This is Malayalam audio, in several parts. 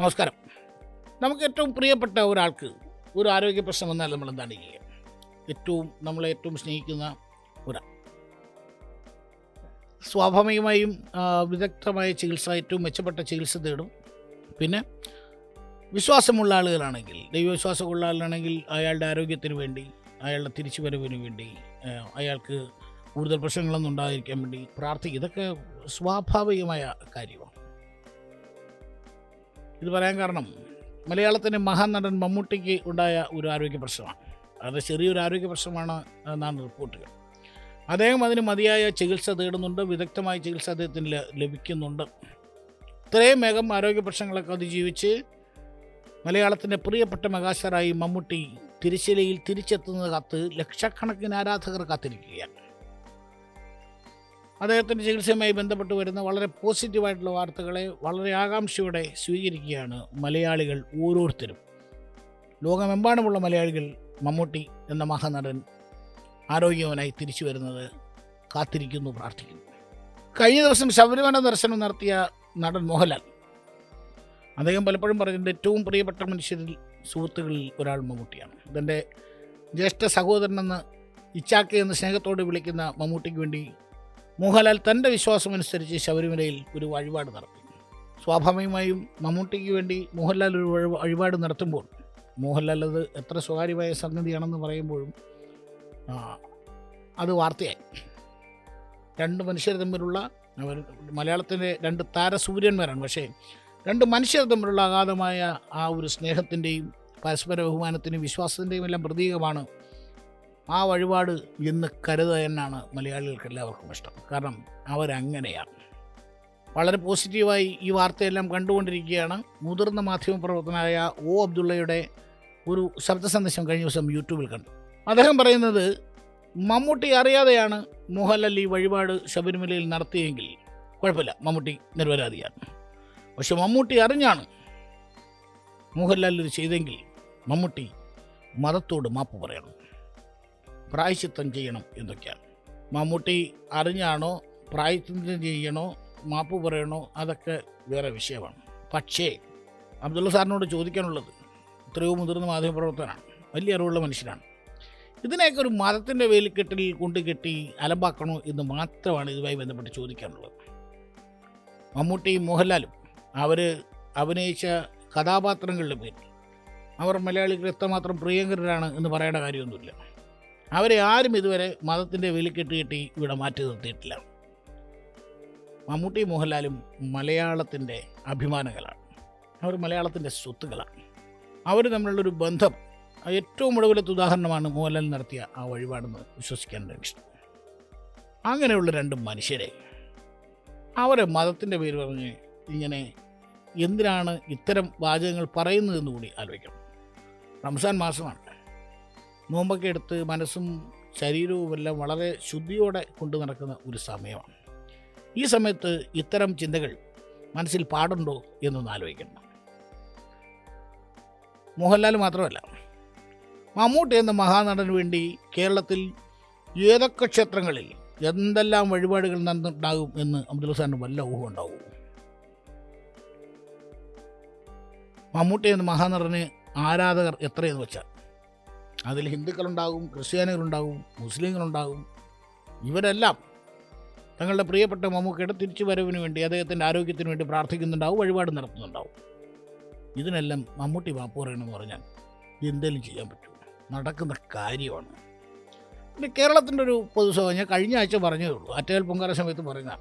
നമസ്കാരം. നമുക്ക് ഏറ്റവും പ്രിയപ്പെട്ട ഒരാൾക്ക് ഒരു ആരോഗ്യ പ്രശ്നം വന്നാൽ നമ്മൾ എന്താണ് ചെയ്യുക? ഏറ്റവും നമ്മളെ ഏറ്റവും സ്നേഹിക്കുന്ന ഒരാൾ. സ്വാഭാവികമായും വിദഗ്ധമായ ചികിത്സ ഏറ്റവും മെച്ചപ്പെട്ട ചികിത്സ തേടും. പിന്നെ വിശ്വാസമുള്ള ആളുകളാണെങ്കിൽ ദൈവവിശ്വാസമുള്ള ആളാണെങ്കിൽ അയാളുടെ ആരോഗ്യത്തിന് വേണ്ടി അയാളുടെ തിരിച്ചുവരവിന് വേണ്ടി അയാൾക്ക് കൂടുതൽ പ്രശ്നങ്ങളൊന്നും ഉണ്ടായിരിക്കാൻ വേണ്ടി പ്രാർത്ഥിക്കും ഇതൊക്കെ സ്വാഭാവികമായ കാര്യമാണ്. ഇത് പറയാൻ കാരണം മലയാളത്തിന്റെ മഹാനടൻ മമ്മൂട്ടിക്ക് ഉണ്ടായ ഒരു ആരോഗ്യ പ്രശ്നമാണ്. അത് ചെറിയൊരു ആരോഗ്യ പ്രശ്നമാണ് എന്നാണ് റിപ്പോർട്ടുകൾ അദ്ദേഹം അതിന് മതിയായ ചികിത്സ തേടുന്നുണ്ട് വിദഗ്ധമായ ചികിത്സ അദ്ദേഹത്തിന് ലഭിക്കുന്നുണ്ട്. ഇത്രയും വേഗം ആരോഗ്യ പ്രശ്നങ്ങളൊക്കെ അതിജീവിച്ച് മലയാളത്തിന്റെ പ്രിയപ്പെട്ട മെഗാസ്റ്റാറായി മമ്മൂട്ടി തിരിശിലയിൽ തിരിച്ചെത്തുന്നത് കാത്ത് ലക്ഷക്കണക്കിന് ആരാധകർ കാത്തിരിക്കുകയാണ്. അദ്ദേഹത്തിന്റെ ചികിത്സയുമായി ബന്ധപ്പെട്ട് വരുന്ന വളരെ പോസിറ്റീവായിട്ടുള്ള വാർത്തകളെ വളരെ ആകാംക്ഷയോടെ സ്വീകരിക്കുകയാണ് മലയാളികൾ ഓരോരുത്തരും. ലോകമെമ്പാടുമുള്ള മലയാളികൾ മമ്മൂട്ടി എന്ന മഹാനടൻ ആരോഗ്യവനായി തിരിച്ചു വരുന്നത് കാത്തിരിക്കുന്നു പ്രാർത്ഥിക്കുന്നു. കഴിഞ്ഞ ദിവസം ശബരിമല ദർശനം നടത്തിയ നടൻ മോഹൻലാൽ. അദ്ദേഹം പലപ്പോഴും പറഞ്ഞിട്ടുണ്ട് ഏറ്റവും പ്രിയപ്പെട്ട മനുഷ്യരിൽ സുഹൃത്തുക്കളിൽ ഒരാൾ മമ്മൂട്ടിയാണ്. ഇതെന്റെ ജ്യേഷ്ഠ സഹോദരനെന്ന് ഇച്ചാക്കി എന്ന് സ്നേഹത്തോട് വിളിക്കുന്ന മമ്മൂട്ടിക്ക് വേണ്ടി മോഹൻലാൽ തന്റെ വിശ്വാസമനുസരിച്ച് ശബരിമലയിൽ ഒരു വഴിപാട് നടത്തി. സ്വാഭാവികമായും മമ്മൂട്ടിക്ക് വേണ്ടി മോഹൻലാൽ ഒരു വഴി- വഴിപാട് നടത്തുമ്പോൾ മോഹൻലാൽ അത് എത്ര സ്വകാര്യമായ സംഗതിയാണെന്ന് പറയുമ്പോഴും അത് വാർത്തയായി. രണ്ട് മനുഷ്യർ തമ്മിലുള്ള അവർ മലയാളത്തിന്റെ രണ്ട് താരസൂര്യന്മാരാണ്. പക്ഷേ രണ്ട് മനുഷ്യർ തമ്മിലുള്ള അഗാധമായ ആ ഒരു സ്നേഹത്തിന്റെയും പരസ്പര ബഹുമാനത്തിന്റെയും വിശ്വാസത്തിന്റെയും എല്ലാം പ്രതീകമാണ് ആ വഴിപാട് എന്ന് കരുതുക തന്നെയാണ് മലയാളികൾക്ക് എല്ലാവർക്കും ഇഷ്ടം. കാരണം അവരങ്ങനെയാണ്. വളരെ പോസിറ്റീവായി ഈ വാർത്തയെല്ലാം കണ്ടുകൊണ്ടിരിക്കുകയാണ്. മുതിർന്ന മാധ്യമപ്രവർത്തനായ ഒ അബ്ദുള്ളയുടെ ഒരു ശബ്ദ സന്ദേശം കഴിഞ്ഞ ദിവസം യൂട്യൂബിൽ കണ്ടു. അദ്ദേഹം പറയുന്നത് മമ്മൂട്ടി അറിയാതെയാണ് മോഹൻലാൽ ഈ വഴിപാട് ശബരിമലയിൽ നടത്തിയെങ്കിൽ കുഴപ്പമില്ല മമ്മൂട്ടി നിരപരാധിയാണ്. പക്ഷെ മമ്മൂട്ടി അറിഞ്ഞാണ് മോഹൻലാൽ ഇത് ചെയ്തെങ്കിൽ മമ്മൂട്ടി മതത്തോട് മാപ്പ് പറയണം. പ്രായശ്ചിത്തം ചെയ്യണം എന്നൊക്കെയാണ്. മമ്മൂട്ടി അറിഞ്ഞാണോ പ്രായശ്ചിത്തം ചെയ്യണോ മാപ്പ് പറയണോ അതൊക്കെ വേറെ വിഷയമാണ്. പക്ഷേ അബ്ദുള്ള സാറിനോട് ചോദിക്കാനുള്ളത് എത്രയോ മുതിർന്ന മാധ്യമപ്രവർത്തകനാണ് വലിയ അറിവുള്ള മനുഷ്യനാണ്. ഇതിനെയൊക്കെ ഒരു മതത്തിന്റെ വേലിക്കെട്ടിൽ കൊണ്ട് കെട്ടി അലമ്പാക്കണോ എന്ന് മാത്രമാണ് ഇതുമായി ബന്ധപ്പെട്ട് ചോദിക്കാനുള്ളത്. മമ്മൂട്ടിയും മോഹൻലാലും അവർ അഭിനയിച്ച കഥാപാത്രങ്ങളുടെ പേരിൽ. അവർ മലയാളികൾ എത്രമാത്രം പ്രിയങ്കരരാണ് എന്ന് പറയേണ്ട കാര്യമൊന്നുമില്ല. അവരെ ആരും ഇതുവരെ മതത്തിന്റെ വേലിക്കെട്ട് കെട്ടി ഇവിടെ മാറ്റി നിർത്തിയിട്ടില്ല. മമ്മൂട്ടി മോഹൻലാലും മലയാളത്തിന്റെ അഭിമാനങ്ങളാണ്. അവർ മലയാളത്തിന്റെ സ്വത്തുക്കളാണ് അവർ തമ്മിലുള്ളൊരു ബന്ധം ഏറ്റവും ഒടുവിലത്തെ ഉദാഹരണമാണ് മോഹൻലാൽ നടത്തിയ ആ വഴിപാടെന്ന് വിശ്വസിക്കാൻ ഇഷ്ടം അങ്ങനെയുള്ള രണ്ട് മനുഷ്യരെ അവരെ മതത്തിന്റെ പേര് പറഞ്ഞ് ഇങ്ങനെ എന്തിനാണ് ഇത്തരം വാചകങ്ങൾ പറയുന്നതെന്ന് കൂടി ആലോചിക്കണം. റംസാൻ മാസമാണ്. നോമ്പൊക്കെ എടുത്ത് മനസ്സും ശരീരവും എല്ലാം വളരെ ശുദ്ധിയോടെ കൊണ്ടു നടക്കുന്ന ഒരു സമയമാണ്. ഈ സമയത്ത് ഇത്തരം ചിന്തകൾ മനസ്സിൽ പാടുണ്ടോ എന്നൊന്ന് ആലോചിക്കണം. മോഹൻലാൽ മാത്രമല്ല മമ്മൂട്ടി എന്ന മഹാനടന് വേണ്ടി കേരളത്തിൽ ഏതൊക്കെ ക്ഷേത്രങ്ങളിൽ എന്തെല്ലാം വഴിപാടുകൾ നടന്നിട്ടുണ്ടാകും എന്ന് അബ്ദുൽ സാറിന് വല്ല ഊഹം ഉണ്ടാവും? മമ്മൂട്ടി എന്ന മഹാനടന് ആരാധകർ എത്രയെന്ന് വെച്ചാൽ അതിൽ ഹിന്ദുക്കളുണ്ടാകും ക്രിസ്ത്യാനികളുണ്ടാകും മുസ്ലിങ്ങളുണ്ടാകും. ഇവരെല്ലാം തങ്ങളുടെ പ്രിയപ്പെട്ട മമ്മൂക്കയുടെ തിരിച്ചു വരവിന് വേണ്ടി അദ്ദേഹത്തിന്റെ ആരോഗ്യത്തിന് വേണ്ടി പ്രാർത്ഥിക്കുന്നുണ്ടാവും വഴിപാട് നടത്തുന്നുണ്ടാവും. ഇതിനെല്ലാം മമ്മൂട്ടി മാപ്പ് പറയണമെന്ന് പറഞ്ഞാൽ എന്തെങ്കിലും ചെയ്യാൻ പറ്റും നടക്കുന്ന കാര്യമാണ്. പിന്നെ കേരളത്തിന്റെ ഒരു പൊതുസഭ ഞാൻ കഴിഞ്ഞ ആഴ്ച പറഞ്ഞതേ ഉള്ളൂ. ആറ്റുകാൽ പൊങ്കാല സമയത്ത് പറയുന്ന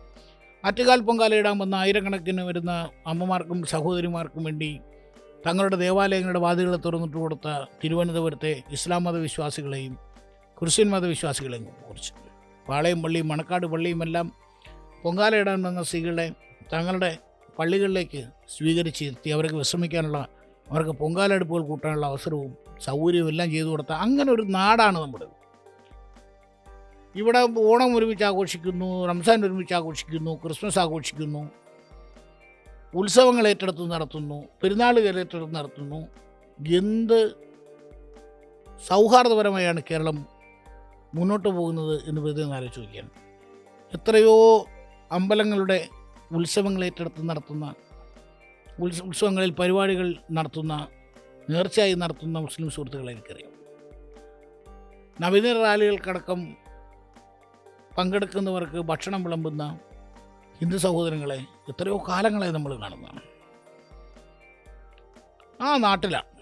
ആറ്റുകാൽ പൊങ്കാല ഇടാൻ വന്ന ആയിരക്കണക്കിന് വരുന്ന അമ്മമാർക്കും സഹോദരിമാർക്കും വേണ്ടി തങ്ങളുടെ ദേവാലയങ്ങളുടെ വാതിലുകളെ തുറന്നിട്ട് കൊടുത്ത തിരുവനന്തപുരത്തെ ഇസ്ലാം മതവിശ്വാസികളെയും ക്രിസ്ത്യൻ മതവിശ്വാസികളെയും കുറിച്ച്. പാളയം പള്ളിയും മണക്കാട് പള്ളിയുമെല്ലാം പൊങ്കാലയിടാൻ വന്ന സ്ത്രീകളെ തങ്ങളുടെ പള്ളികളിലേക്ക് സ്വീകരിച്ചിരുത്തി അവർക്ക് വിശ്രമിക്കാനുള്ള അവർക്ക് പൊങ്കാലടുപ്പുകൾ കൂട്ടാനുള്ള അവസരവും സൗകര്യവും എല്ലാം ചെയ്തു കൊടുത്ത അങ്ങനെ ഒരു നാടാണ് നമ്മുടെ ഇവിടെ ഓണം ഒരുമിച്ച് ആഘോഷിക്കുന്നു റംസാൻ ഒരുമിച്ച് ആഘോഷിക്കുന്നു ക്രിസ്മസ് ആഘോഷിക്കുന്നു. ഉത്സവങ്ങൾ ഏറ്റെടുത്ത് നടത്തുന്നു പെരുന്നാളുകൾ ഏറ്റെടുത്ത് നടത്തുന്നു. എന്ത് സൗഹാർദ്ദപരമായാണ് കേരളം മുന്നോട്ട് പോകുന്നത് എന്ന് വെറുതെ ഒന്ന് എത്രയോ അമ്പലങ്ങളുടെ ഉത്സവങ്ങൾ ഏറ്റെടുത്ത് നടത്തുന്ന ഉത്സ ഉത്സവങ്ങളിൽ പരിപാടികൾ നടത്തുന്ന നേർച്ചയായി നടത്തുന്ന മുസ്ലിം സുഹൃത്തുക്കളെ എനിക്കറിയാം. നവീന റാലികൾക്കടക്കം പങ്കെടുക്കുന്നവർക്ക് ഭക്ഷണം വിളമ്പുന്ന ഹിന്ദു സഹോദരങ്ങളെ എത്രയോ കാലങ്ങളായി നമ്മൾ കാണുന്നതാണ്. ആ നാട്ടിലാണ്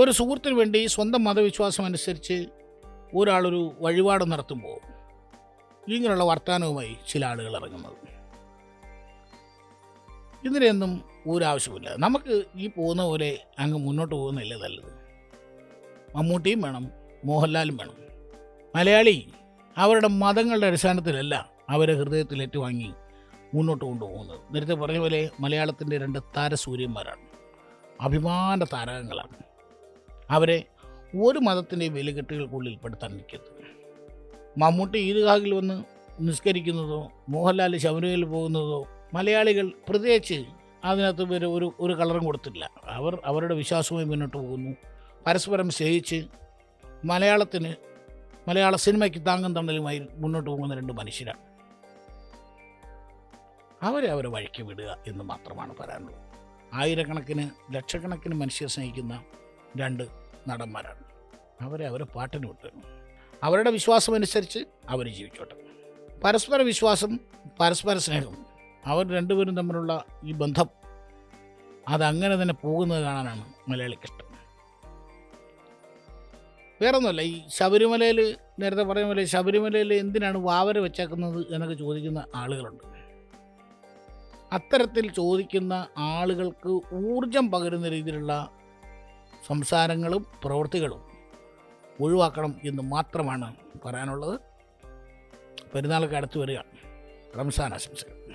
ഒരു സുഹൃത്തിന് വേണ്ടി സ്വന്തം മതവിശ്വാസം അനുസരിച്ച് ഒരാളൊരു വഴിപാട് നടത്തുമ്പോൾ ഇങ്ങനെയുള്ള വർത്തമാനവുമായി ചില ആളുകൾ ഇറങ്ങുന്നത്. ഇതിനെയൊന്നും ഒരാവശ്യമില്ല നമുക്ക് ഈ പോകുന്ന പോലെ അങ്ങ് മുന്നോട്ട് പോകുന്നില്ല നല്ലത്. മമ്മൂട്ടിയും വേണം മോഹൻലാലും വേണം. മലയാളി അവരുടെ മതങ്ങളുടെ അടിസ്ഥാനത്തിലല്ല അവരെ ഹൃദയത്തിൽ ഏറ്റുവാങ്ങി മുന്നോട്ട് കൊണ്ടുപോകുന്നത്. നേരത്തെ പറഞ്ഞ പോലെ മലയാളത്തിന്റെ രണ്ട് താരസൂര്യന്മാരാണ്. അഭിമാന താരകങ്ങളാണ്. അവരെ ഒരു മതത്തിന്റെയും വിലകെട്ടുകൾക്കുള്ളിൽ പെടുത്താൻ നിൽക്കരുത്. മമ്മൂട്ടി ഈദ്ഗാഹിൽ വന്ന് നിസ്കരിക്കുന്നതോ മോഹൻലാൽ ശബരിമലയിൽ പോകുന്നതോ മലയാളികൾ പ്രത്യേകിച്ച് അതിനകത്ത് വരെ ഒരു ഒരു കളറും കൊടുത്തില്ല അവർ അവരുടെ വിശ്വാസവുമായി മുന്നോട്ട് പോകുന്നു. പരസ്പരം സ്നേഹിച്ച് മലയാളത്തിന് മലയാള സിനിമയ്ക്ക് താങ്ങും തണലുമായി മുന്നോട്ട് പോകുന്ന രണ്ട് മനുഷ്യരാണ്. അവരെ അവരെ വഴിക്ക് വിടുക എന്ന് മാത്രമാണ് പറയാനുള്ളത്. ആയിരക്കണക്കിന് ലക്ഷക്കണക്കിന് മനുഷ്യർ സ്നേഹിക്കുന്ന രണ്ട് നടന്മാരാണ്. അവരെ അവരെ പാട്ടിന് വിട്ടു അവരുടെ വിശ്വാസം അനുസരിച്ച് അവർ ജീവിച്ചോട്ടെ. പരസ്പര വിശ്വാസം പരസ്പര സ്നേഹം അവർ രണ്ടുപേരും തമ്മിലുള്ള ഈ ബന്ധം അതങ്ങനെ തന്നെ പോകുന്നത് കാണാനാണ് മലയാളിക്കിഷ്ടം വേറൊന്നുമല്ല ഈ ശബരിമലയിൽ നേരത്തെ പറഞ്ഞ പോലെ ശബരിമലയിൽ എന്തിനാണ് വാവര വെച്ചേക്കുന്നത് എന്നൊക്കെ ചോദിക്കുന്ന ആളുകളുണ്ട്. അത്തരത്തിൽ ചോദിക്കുന്ന ആളുകൾക്ക് ഊർജം പകരുന്ന രീതിയിലുള്ള സംസാരങ്ങളും പ്രവൃത്തികളും ഒഴിവാക്കണം എന്ന് മാത്രമാണ് പറയാനുള്ളത്. പെരുന്നാളൊക്കെ അടുത്ത് വരിക. റംസാൻ ആശംസകൾ.